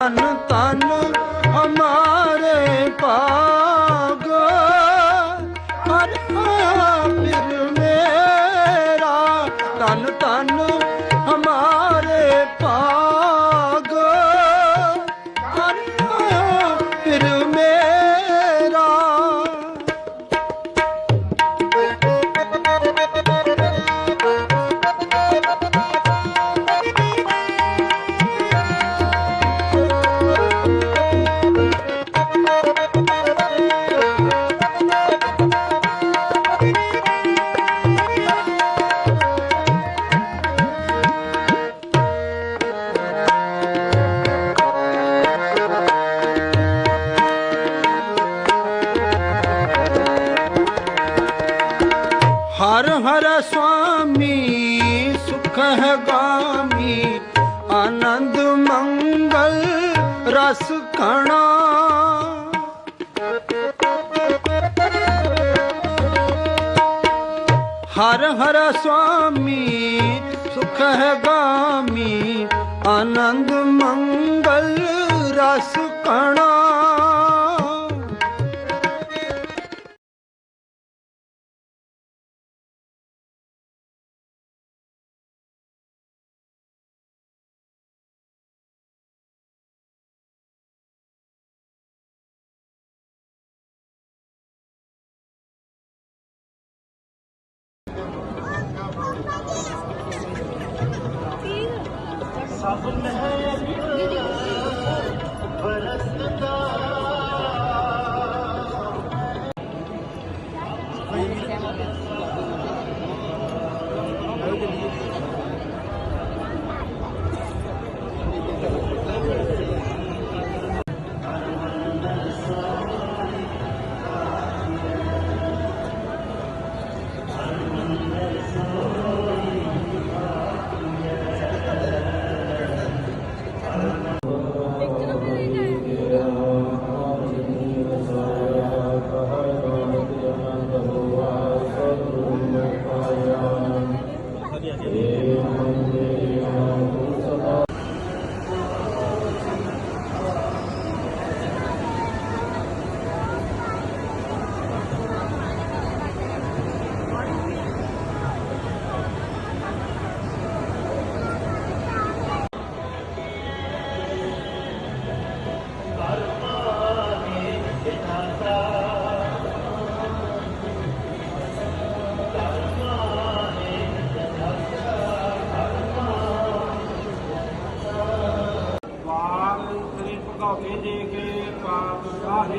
ਤਨ ਤਨ ਹੈ ਆਨੰਦ ਮੰਗਲ ਰਸ ਕਣਾ ਹਰ ਹਰ ਸੁਆਮੀ ਸੁਖ ਹੈ ਗਾਮੀ ਆਨੰਦ ਮੰਗਲ ਰਸ ਕਣਾ problem with her?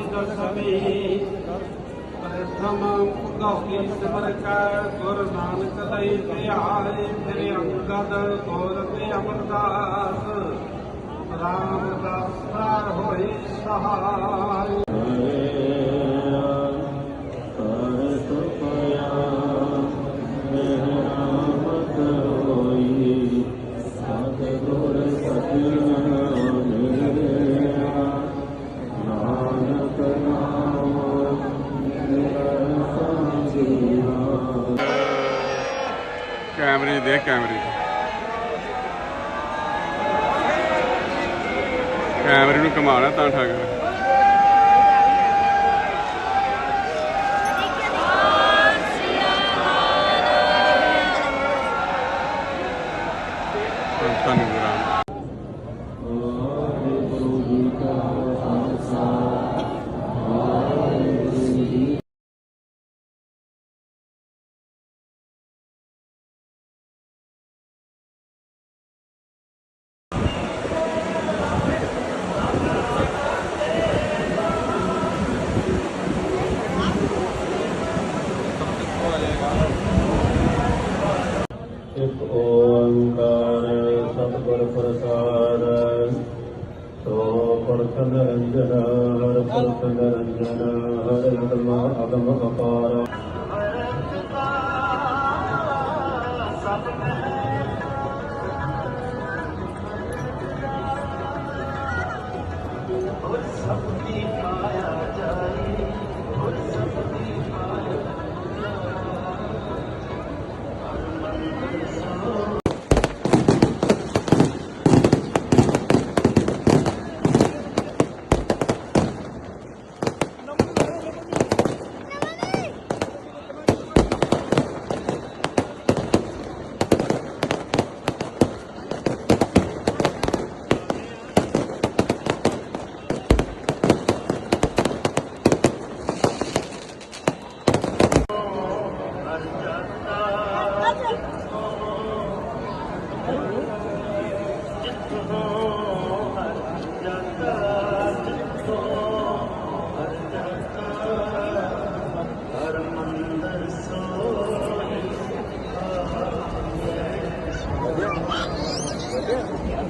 ਸਾਹੀ ਦਸਮੀ ਪ੍ਰਥਮ ਭਗਉਤੀ ਸਿਮਰ ਕੈ ਗੁਰ ਨਾਨਕ ਦਈ ਧਿਆਏ ਫਿਰ ਅੰਗਦ ਗੋਰ ਤੇ ਅਮਰਦਾਸ ਰਾਮਦਾਸ ਸਾਰ ਹੋਏ ਸਹਾਈ ਕੈਮਰੇ 'ਚ ਦੇਖ ਕੈਮਰੇ। ਕੈਮਰੇ ਨੂੰ ਘਮਾਣਾ ਤਾਂ ਠੱਗ। ਸਤਿਗੁਰ ਪ੍ਰਸਾਦ। ਸੋ ਪਰਖਨ ਰੰਜਨ ਹਰ ਪਰਖਨ ਰੰਜਨ ਹਰ ਅਗਮ ਅਗਮ ਅਪਾਰ।